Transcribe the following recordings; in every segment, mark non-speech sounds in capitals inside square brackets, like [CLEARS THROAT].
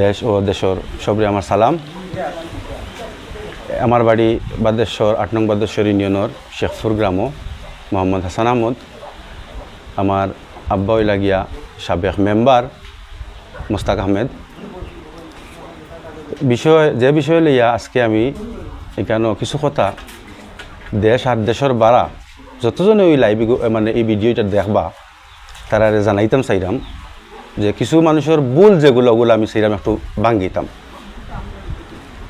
দেশ ও দেশের সবরে আমার সালাম। আমার বাড়ি বাদেশ্বর, আট নং বাদেশ্বর ইউনিয়নের শেখপুর গ্রাম মোহাম্মদ হাসান আহমদ। আমার আব্বাই লাগিয়া সাবেক মেম্বার মোস্তাক আহমেদ। বিষয় যে বিষয় লইয়া আজকে আমি এখানে কিছু কথা দেশ আর দেশের বাড়া যতজনে ওই লাইভ মানে এই ভিডিওটা দেখবা তারা জানাইতাম, চাইরাম। যে কিছু মানুষের ভুল যেগুলো, ওগুলো আমি সেইরাম একটু ভাঙ্গিতাম।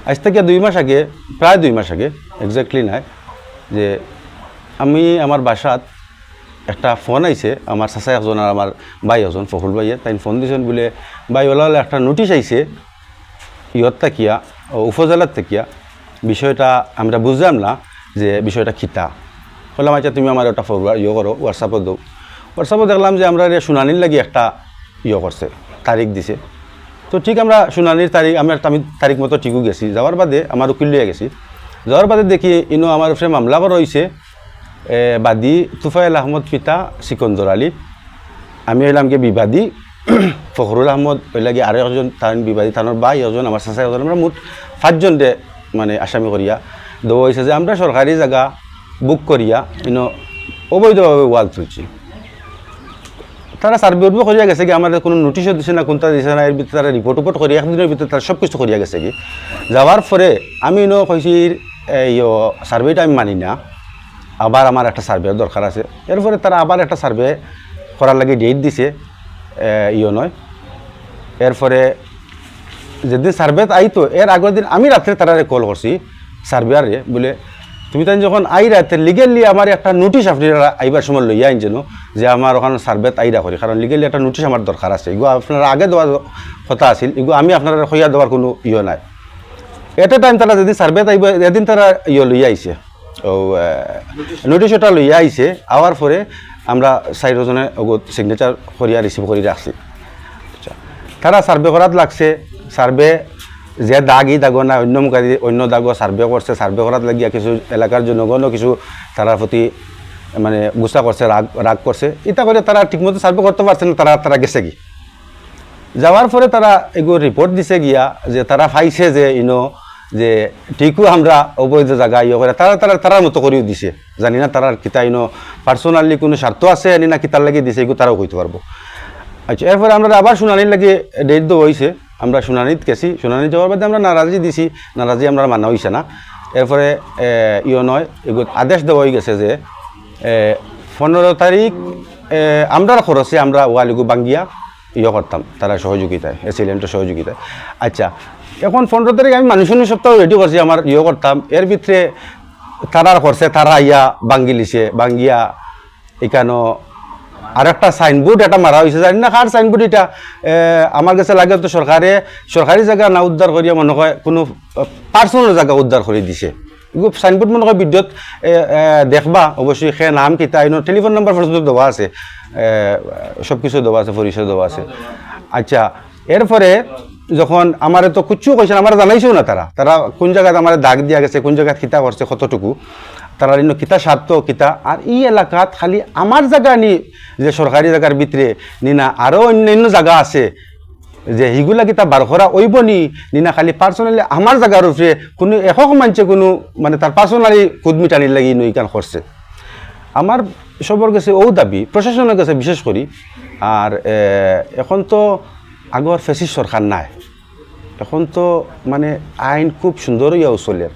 আজ থেকে দুই মাস আগে, প্রায় দুই মাস আগে এক্স্যাক্টলি নাই, যে আমি আমার বাসাত একটা ফোন আইছে, আমার চাচা একজন আর আমার ভাই একজন ফখরুল ভাইয়ে তাই ফোন দিয়েছেন বলে, ভাই ওলা একটা নোটিশ আইছে ইয়ত থাকিয়া ও উপজেলার থাকিয়া বিষয়টা আমরা বুঝলাম না, যে বিষয়টা খিতা বললাম আচ্ছা তুমি আমার ওটা ফরওয়ার্ড ইয়ে করো হোয়াটসঅ্যাপে দাও হোয়াটসঅ্যাপে দেখলাম যে আমরা শুনানির লাগি একটা ইয়ে করছে তারিখ দিছে। তো ঠিক আমরা শুনানির তারিখ আমরা আমি তারিখ মতো ঠিকও গেছি। যাওয়ার বাদে আমার উকিল লিয়ে গেছি। যাওয়ার বাদে দেখি ইনো আমার উপরে মামলা করা হয়েছে বাদী তুফাইল আহমদ পিতা সিকন্দর আলী। আমি হইলাম গিয়ে বিবাদী। [CLEARS THROAT] ফখরুল আহমদ হইলা গিয়ে আরও একজন তার বিবাদী তানোর বা একজন আমার চাচা একজন আমরা মোট পাঁচজন দে মানে আসামি করিয়া। দেওয়া হয়েছে যে আমরা সরকারি জায়গা বুক করিয়া, ইনো অবৈধভাবে ওয়াল তুলছি। তারা সার্ভে উঠবো, করিয়া গেছে কি, আমাদের কোনো নোটিশও দিছে না, কোনটা দিছে না, এর ভিতরে তারা রিপোর্ট উপোর্ট করি একদিনের ভিতরে তারা সব কিছু করিয়া গেছে কি। যাওয়ার পরে আমি ইনো কইছি ইয় সার্ভেটা আমি মানি না, আবার আমার একটা সার্ভে দরকার আছে। এরপরে তারা আবার একটা সার্ভে করার লাগে ডেট দিছে ইয়ে নয়। এরপরে যেদিন সার্ভে আইতো, এর আগের দিন আমি রাত্রে তারা কল করছি সার্ভেয়ারে বলে তুমি তাই যখন আই রাতে লিগেলি আমার একটা নোটিশ আপনি আইবার সময় লইয়া আইন যেন, যে আমার ওখানে সার্ভেত আইরা করি। কারণ লিগেলি একটা নোটিশ আমার দরকার আছে। এগুলো আপনারা আগে দেওয়ার কথা আছিল। এগুলো আমি আপনারা হইয়া দেওয়ার কোনো ইয়ে নাই। এটা টাইম তারা যদি সার্ভে আইব, এদিন তারা ইয়ে লইয়া আইছে। ও নোটিশ ওটা লইয়া আইছে। আওয়ার পরে আমরা চারিজনে সিগনেচার করিয়া রিসিভ করি রাখছি তারা সার্ভে করাত লাগছে। সার্ভে যে দাগ ই দাগো না অন্য মুখাদি অন্য দাগো সার্ভে করছে সার্ভে করাত লাগিয়া কিছু এলাকার জনগণও কিছু তারার প্রতি মানে গুসা করছে রাগ রাগ করছে এটা করে তারা ঠিকমতো সার্ভে করতে পারছে না তারা তারা গেছে কি? যাওয়ার পরে তারা এগুলো রিপোর্ট দিছে গিয়া যে তারা পাইছে যে ইনো যে ঠিকও আমরা অবৈধ জায়গা ইয়ে করে তারা তারা তারার মতো করেও দিছে। জানি না তারার কিতা ইনো পার্সোনালি কোনো স্বার্থ আছে আনি না কিতার লাগে দিছে এগুলো তারাও কইতে পারব আচ্ছা এরপরে আমরা আবার শুনানির লাগে ডেট দেওয়া হয়েছে আমরা শুনানিত গেছি। শুনানি যাওয়ার বাদে আমরা নারাজি দিছি। নারাজি আমরা মানা হয়েছে না। এরপরে ইয়ে নয় আদেশ দেওয়া হয়ে গেছে যে পনেরো তারিখ আমরার খরচে আমরা ওয়ালিগু বাঙ্গিয়া ইয়ে করতাম, তারা সহযোগিতায় এসিলেন্টের সহযোগিতায়। আচ্ছা এখন পনেরো তারিখ আমি মানুষ সপ্তাহ রেডি করছি আমার ইয়ে করতাম। এর ভিতরে তারার করছে তারা ইয়া বাঙ্গি লিছে বাঙ্গিয়া এখানো আর একটা সাইনবোর্ড এটা মারা হয়েছে জানি না কার সাইনবোর্ড এটা। আমার কাছে লাগে তো সরকারে সরকারি জায়গা না উদ্ধার করিয়া মনে হয় কোনো পার্সোনাল জায়গা উদ্ধার করে দিছে। সাইনবোর্ড মনে হয় বিদ্যুৎ দেখবা অবশ্যই সে নাম, কিতা আইন টেলিফোন নাম্বার পর্যন্ত দেওয়া আছে। সব কিছু দেওয়া আছে পরিচয় দেওয়া আছে। আচ্ছা এরপরে যখন আমার তো কুচ্ছু কইছেন আমার জানাইছেও না তারা। তারা কোন জায়গায় আমার দাগ দিয়া গেছে, কোন জায়গায় খিতা করছে কতটুকু। তারা ইন্ন কিতা স্বার্থ কিতা। আর এই এলাকাত খালি আমার জায়গা নি, যে সরকারি জায়গার ভিতরে নিনা আরও অন্যান্য জায়গা আছে, যে হিগুলা কিতা বার করা ওইব নি, নিনা খালি পার্সোনালি আমার জায়গার উপরে কোনো একক মানছে কোনো মানে তার পার্সোনালি কুদমি টানির লাগি নই কান করছে আমার সবর কাছে ও দাবি প্রশাসনের কাছে বিশেষ করি আর এখন তো আগর ফেসিস সরকার নাই। এখন তো মানে আইন খুব সুন্দর ইয়া চলে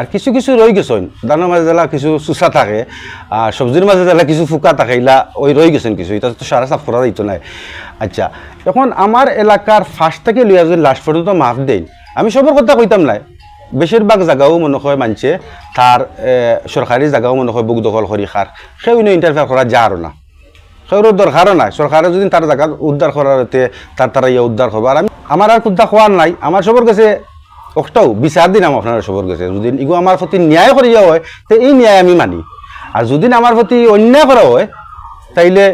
আর কিছু কিছু রয়ে গেছেন দানার মাঝে জেলা কিছু চুচা থাকে আর সবজির মাঝে জেলা কিছু ফুকা থাকে, ইলা ওই রয়ে গেছেন কিছু। এটা তো সারা সাফ করা যাইতো নাই। আচ্ছা এখন আমার এলাকার ফার্স্ট থেকে লইয়া যদি লাস্ট পর্যন্ত মাফ দেন আমি সবর কথা কইতাম নাই। বেশিরভাগ জায়গাও মনে হয় মানছে তার সরকারি জায়গাও মনে হয় বুক দখল করি খার সেই ইন্টারফেয়ার করা যার না। সেগুলোর দরকারও নাই। সরকারে যদি তার জায়গা উদ্ধার করার তার তারা ইয়ে উদ্ধার করব আর আমি আমার আর কুদ্দা খোয়ার নাই। আমার সবর কাছে একটাও বিচার দিলাম আপনার সবর কাছে যদি এগুলো আমার প্রতি ন্যায় করিয়া হয়, তো এই ন্যায় আমি মানি। আর যদি আমার প্রতি অন্যায় করা হয়, তাইলে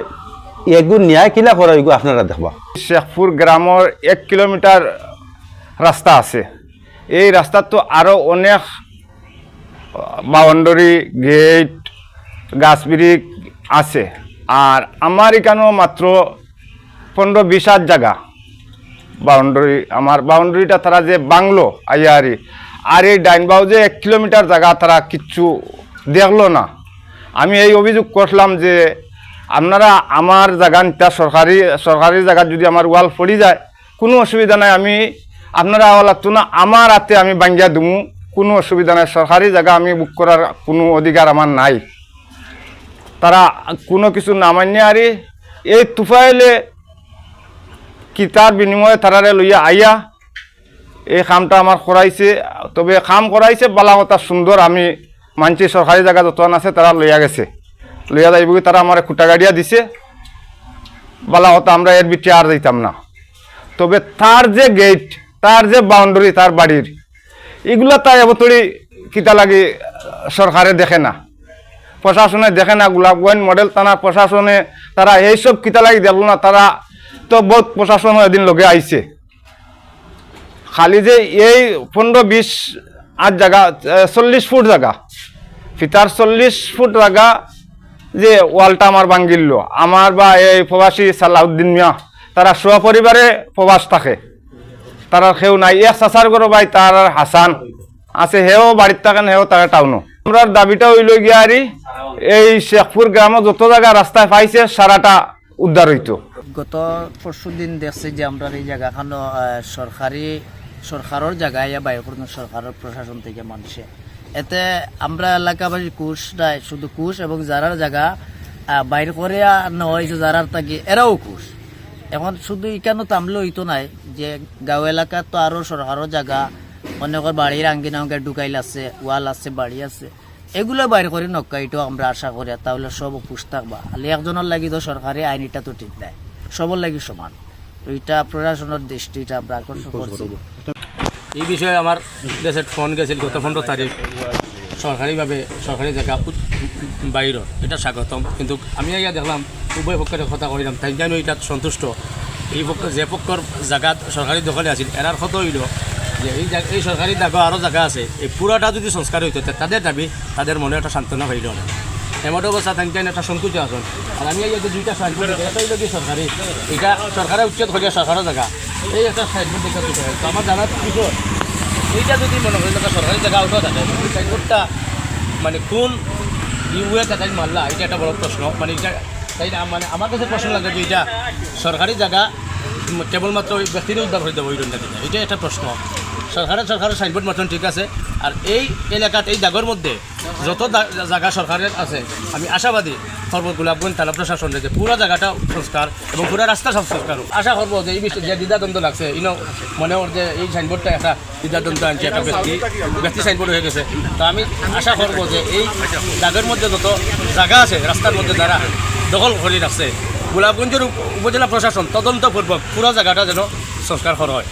এগুলো ন্যায় কিলা করা এগুলো আপনারা দেখবা শেখপুর গ্রামের এক কিলোমিটার রাস্তা আছে। এই রাস্তাত তো আরও অনেক বাউন্ডারি গেট গাছবিরিক আছে। আর আমার এখানেও মাত্র পনেরো বিশ হাত জায়গা বাউন্ডারি, আমার বাউন্ডারিটা তারা যে বাংলো আইয়ারি আর এই ডাইন বাউ যে এক কিলোমিটার জায়গা তারা কিচ্ছু দেখল না। আমি এই অভিযোগ করলাম যে আপনারা আমার জায়গাটা সরকারি সরকারি জায়গা যদি আমার ওয়াল পড়ি যায়, কোনো অসুবিধা নাই, আমি আপনারা লাগতো না, আমার হাতে আমি বাঙ্গিয়া দুমু, কোনো অসুবিধা নাই, সরকারি জায়গা আমি বুক করার কোনো অধিকার আমার নাই। তারা কোনো কিছু নামান্য আরে, এই তুফাইলে কি তার বিনিময়ে তারারে লইয়া আইয়া এই কামটা আমার করাইছে তবে কাম করাইছে বালা কথা সুন্দর আমি মানছি সরকারি জায়গা যতন আছে তারা লইয়া গেছে। লইয়া যাইব তারা আমার খুঁটা গাড়িয়া দিছে। বালা কথা আমরা এর বিটে আর যাইতাম না। তবে তার যে গেট তার যে বাউন্ডারি তার বাড়ির, এগুলা তাই এবতরি কিতা লাগে সরকারে দেখে না। প্রশাসনে দেখে না, গোলাপগঞ্জ মডেল থানার প্রশাসনে তারা এইসব কিতা লাগি দেখল না, তারা তো বহুত প্রশাসন এদিন লগে আইছে। খালি যে এই পনেরো বিশ আট জায়গা চল্লিশ ফুট জায়গা ফিতার চল্লিশ ফুট জায়গা যে ওয়ালটা আমার ভাঙ্গিল। আমার বা এই প্রবাসী সালাউদ্দিন মিয়া, তারা সপরিবারে প্রবাস থাকে। তারা সেও নাই। এক চাচার করো ভাই তার হাসান আছে। হেও বাড়ির থাকেন হেও তারা টাউনও আমরা দাবিটা হইল গিয়া এই শেখপুর গ্রামে যত জায়গা রাস্তায় পাইছে সারাটা উদ্ধার হইতো গত পরশু দিন দেখছি যে আমরা এই জায়গাখান সরকারি, সরকারের জায়গায় করুন সরকারের প্রশাসন থেকে মানুষে। এতে আমরা এলাকাবাসী কুশ নাই, শুধু কুশ এবং যারার জায়গা বাইর করে হয়েছে যারার থাকি এরাও কুশ। এখন শুধু এখানে তামলে হইতো নাই, যে গাঁও এলাকাত তো আরও সরকারের জায়গা অনেকের বাড়ির আঙ্গিনা অঙ্গে ঢুকাইল আছে, ওয়াল আছে, বাড়ি আছে, এগুলো বাইর করে নক্কা, এটাও আমরা আশা করি, তাহলে সব খুশ থাকবা। খালি একজনের লাগি তো সরকারি আইন এটা তো ঠিক নাই। সবার লাগি সমান। তো এটা প্রশাসনের দৃষ্টিটা আমরা আকর্ষণ করছি। এই বিষয়ে আমার দেশের ফোন গেছিল গত পনেরো তারিখ। সরকারিভাবে সরকারি জায়গা বাইর। এটা স্বাগতম। কিন্তু আমি আগে দেখলাম উভয় পক্ষের কথা কইলাম তাই জানো এটা সন্তুষ্ট। এই পক্ষ যে পক্ষর জায়গাত সরকারি দখলে আছিল এরার কত হইল যে এই জাগ- এই সরকারি জায়গা আরও জায়গা আছে। এই পুরাটা যদি সংস্কার হইতো তাদের দাবি তাদের মনে একটা সান্ত্বনা পাইল না এমন অবস্থা থাকতেন একটা সংকুচ আসন আর আমি এই দুইটা সাইনবোর্ড এটা হইল কি সরকারি এটা সরকারের উচ্ছেদ করিয়া সরকারের জায়গা এই একটা সাইনবোর্ড দেখা হয়। তো আমার জানার বিষয় এইটা যদি মনে করেন একটা সরকারি জায়গা উঠা থাকে সাইনবোর্ডটা মানে কোন ইউএ তাই মারলা এটা একটা বড় প্রশ্ন মানে এটা তাই মানে আমার কাছে প্রশ্ন লাগে যে এটা সরকারি জায়গা কেবলমাত্র ওই ব্যক্তির উদ্ধার করে দেবো ওই রকম এটা একটা প্রশ্ন সরকারের সরকারের সাইনবোর্ড মতন ঠিক আছে আর এই এলাকাত, এই দাগের মধ্যে যত জায়গা সরকারের আছে, আমি আশাবাদী সর্ব গোলাপগঞ্জ থানা প্রশাসন যে পুরো জায়গাটা সংস্কার এবং পুরো রাস্তা সব সংস্কার আশা করব যে এই বিষয়ে যে দ্বিধাদ্বন্দ্ব লাগছে ইনো মনে ওর যে এই সাইনবোর্ডটা একটা দ্বিধাদ্বন্দ্ব আনছে একটা ব্যক্তি ব্যক্তি সাইনবোর্ড হয়ে গেছে। তো আমি আশা করব যে এই দাগের মধ্যে যত জায়গা আছে রাস্তার মধ্যে যারা দখল করে রাখছে গোলাপগঞ্জের উপ- উপজেলা প্রশাসন তদন্তপূর্বক পুরো জায়গাটা যেন সংস্কার করা হয়।